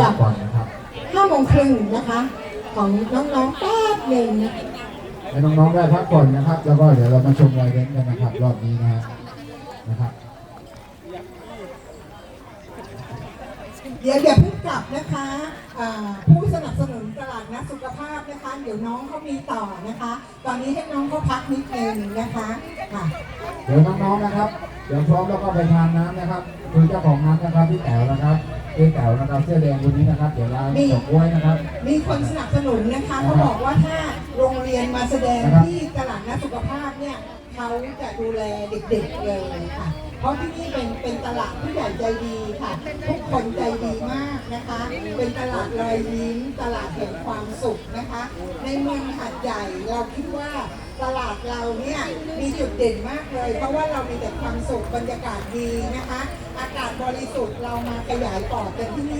กัพับกผ่อนนะครับห้าโมงครึ่งนะคะ ของน้องๆแป๊บหนึ่งให้น้องๆได้พักผ่อนนะครับ แล้วก็เดี๋ยวเรามาชมรายเล่นกันนะครับ รอบนี้นะฮะนะครับเดี๋ยวอย่าเพิ่งกลับนะคะอ่าผู้สนับสนุนตลาดนัดสุขภาพนะคะ เดี๋ยวน้องเขามีต่อนะคะ ตอนนี้ให้น้องเขาพักนิดนึงนะคะค่ะเดี๋ยวน้องๆนะครับ เดี๋ยวพร้อมแล้วก็ไปทานน้ำนะครับ คือเจ้าของน้ำนะครับพี่แต๋วนะครับ พี่แต๋วนะครับเสื้อแดงคนนี้นะครับ เดี๋ยวเรานี่ส่งไว้นะครับ มีคนสนับสนุนนะคะเขาบอกว่าถ้าโรงเรียนมาแสดงนะครับ ที่ตลาดนัดสุขภาพเนี่ยเขาจะดูแลเด็กๆเลยค่ะ เพราะที่นี่เป็นเป็นตลาดผู้ใหญ่ใจดีค่ะ ทุกคนใจดีมากนะคะ เป็นตลาดรอยยิ้มตลาดแห่งความสุขนะคะ ในเมืองหาดใหญ่เราคิดว่าตลาด เราเนี่ยมีจุดเด่นมากเลย เพราะว่าเรามีแต่ความสุขบรรยากาศดีนะคะ อากาศบริสุทธิ์เรามาขยายปอดกันที่นี่